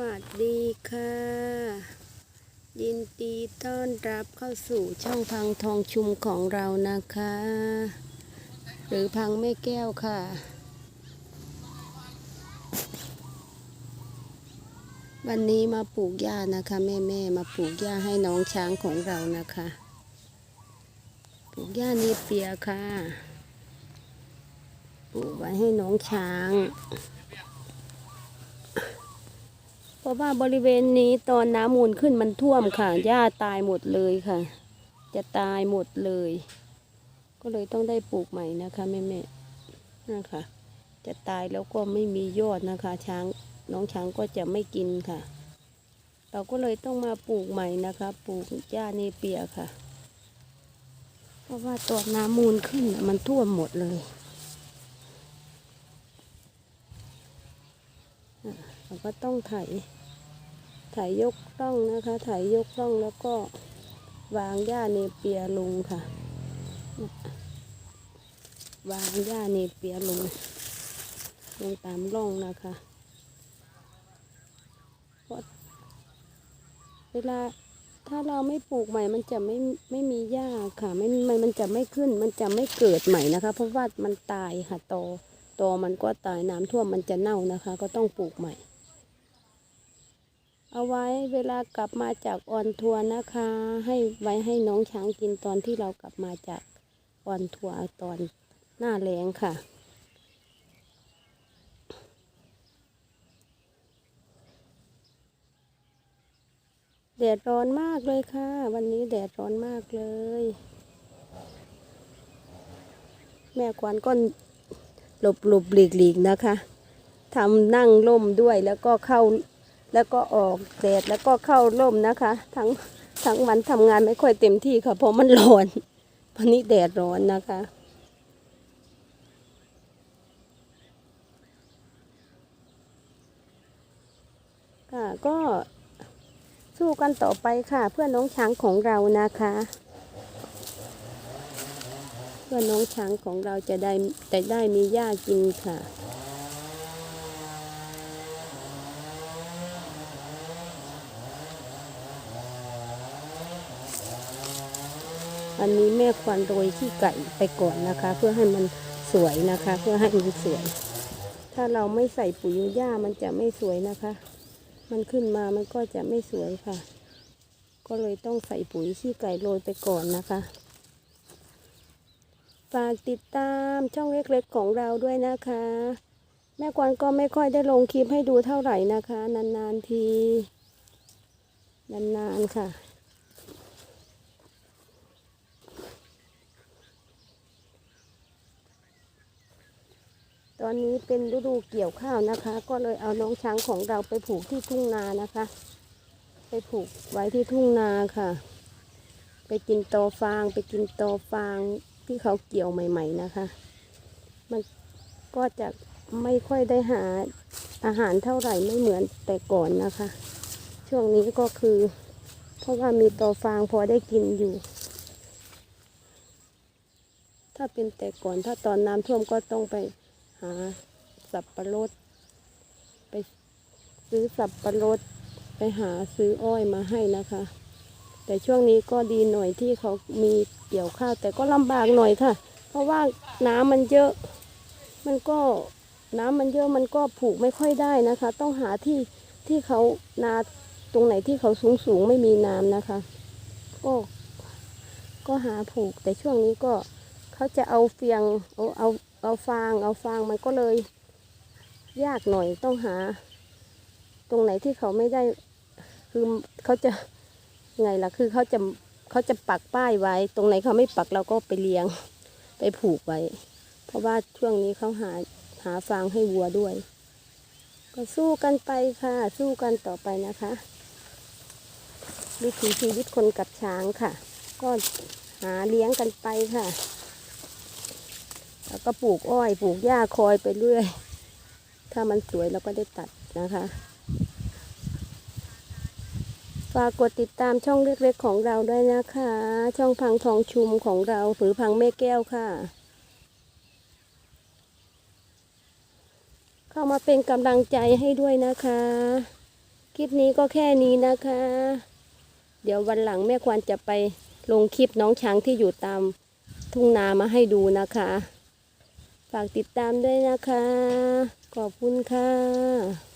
วัสดีค่ะ ยินดีต้อนรับเข้าสู่ช่องพังทองชุมของเรานะคะ หรือพังแม่แก้วค่ะ วันนี้มาปลูกหญ้านะคะแม่แม่มาปลูกหญ้าให้น้องช้างของเรานะคะ ปลูกหญ้าเนเปียค่ะ ปลูกไว้ให้น้องช้าง เพราะว่าบริเวณนี้ตอนน้ำมูลขึ้นมันท่วมค่ะ หญ้าตายหมดเลยค่ะ จะตายหมดเลย ก็เลยต้องได้ปลูกใหม่นะคะแม่แม่นะคะ จะตายแล้วก็ไม่มียอดนะคะ ช้างน้องช้างก็จะไม่กินค่ะ เราก็เลยต้องมาปลูกใหม่นะคะ ปลูกหญ้าเนเปียค่ะ เพราะว่าตอนน้ำมูลขึ้นมันท่วมหมดเลยอะ เราก็ต้องไถ ไถยกร่องนะคะ ไถยกร่องแล้วก็วางหญ้าเนเปียลงค่ะ วางหญ้าเนเปียลง ลงตามร่องนะคะเพราะเวลาถ้าเราไม่ปลูกใหม่มันจะไม่ไม่มีหญ้าค่ะไม่มันมันจะไม่ขึ้นมันจะไม่เกิดใหม่นะคะ เพราะว่ามันตายค่ะตอ ตอมันก็ตายน้ำท่วมมันจะเน่านะคะ ก็ต้องปลูกใหม่ เอาไว้เวลากลับมาจากออนทัวร์นะคะ ให้ไว้ให้น้องช้างกินตอนที่เรากลับมาจากออนทัวร์ตอนหน้าแรงค่ะแดดร้อนมากเลยค่ะ วันนี้แดดร้อนมากเลย แม่ควันก็ หลบหลบหลีกหลีกนะคะทำนั่งร่มด้วยแล้วก็เข้าแล้วก็ออกแดดแล้วก็เข้าร่มนะคะ ทั้งทั้งวันทำงานไม่ค่อยเต็มที่ค่ะ เพราะมันร้อนวันนี้แดดร้อนนะคะค่ะก็สู้กันต่อไปค่ะ เพื่อน้องช้างของเรานะคะ พื่อน้องช้างของเราจะได้จะได้มีหญ้ากินค่ะ อันนี้แม่ควันโรยขี้ไก่ไปก่อนนะคะ เพื่อให้มันสวยนะคะ เพื่อให้มันสวย ถ้าเราไม่ใส่ปุ๋ยหญ้ามันจะไม่สวยนะคะ มันขึ้นมามันก็จะไม่สวยค่ะ ก็เลยต้องใส่ปุ๋ยขี้ไก่โรยไปก่อนนะคะ ฝากติดตามช่องเล็กๆของเราด้วยนะคะ แม่กวางก็ไม่ค่อยได้ลงคลิปให้ดูเท่าไหร่นะคะ นานๆที นานๆค่ะ ตอนนี้เป็นฤดูเกี่ยวข้าวนะคะ ก็เลยเอาน้องช้างของเราไปผูกที่ทุ่งนานะคะ ไปผูกไว้ที่ทุ่งนาค่ะ ไปกินตอฟาง ไปกินตอฟาง ที่เขาเกี่ยวใหม่ ๆนะคะ มันก็จะไม่ค่อยได้หาอาหารเท่าไหร่ไม่เหมือนแต่ก่อนนะคะ ช่วงนี้ก็คือ เพราะว่ามีตอฟางพอได้กินอยู่ ถ้าเป็นแต่ก่อนถ้าตอนน้ำท่วมก็ต้องไปหาสับปะรด ไปซื้อสับปะรด ไปหาซื้ออ้อยมาให้นะคะ แต่ช่วงนี้ก็ดีหน่อยที่เขามีเกี่ยวข้าว แต่ก็ลำบากหน่อยค่ะ เพราะว่าน้ำมันเยอะ มันก็น้ำมันเยอะมันก็ผูกไม่ค่อยได้นะคะ ต้องหาที่ที่เขานาตรงไหนที่เขาสูงสูงไม่มีน้ำนะคะ ก็ก็หาผูก แต่ช่วงนี้ก็เขาจะเอาเฟียงเอาเอาเอาฟาง เอาฟางมันก็เลย ยากหน่อยต้องหา ตรงไหนที่เขาไม่ได้คือเขาจะ ไงล่ะคือเขาจะเขาจะปักป้ายไว้ ตรงไหนเขาไม่ปักเราก็ไปเลี้ยง ไปผูกไว้ เพราะว่าช่วงนี้เขาหาหาฟางให้วัวด้วย ก็สู้กันไปค่ะ สู้กันต่อไปนะคะวิถีชีวิตคนกับช้างค่ะ ก็หาเลี้ยงกันไปค่ะ แล้วก็ปลูกอ้อย ปลูกหญ้าคอยไปเรื่อย ถ้ามันสวยเราก็ได้ตัดนะคะ ฝากกดติดตามช่องเล็กๆของเราด้วยนะคะ ช่องพังทองชุมของเราหรือพังแม่แก้วค่ะ เข้ามาเป็นกำลังใจให้ด้วยนะคะ คลิปนี้ก็แค่นี้นะคะ เดี๋ยววันหลังแม่ควรจะไปลงคลิปน้องช้างที่อยู่ตามทุ่งนามาให้ดูนะคะ ฝากติดตามด้วยนะคะ ขอบคุณค่ะ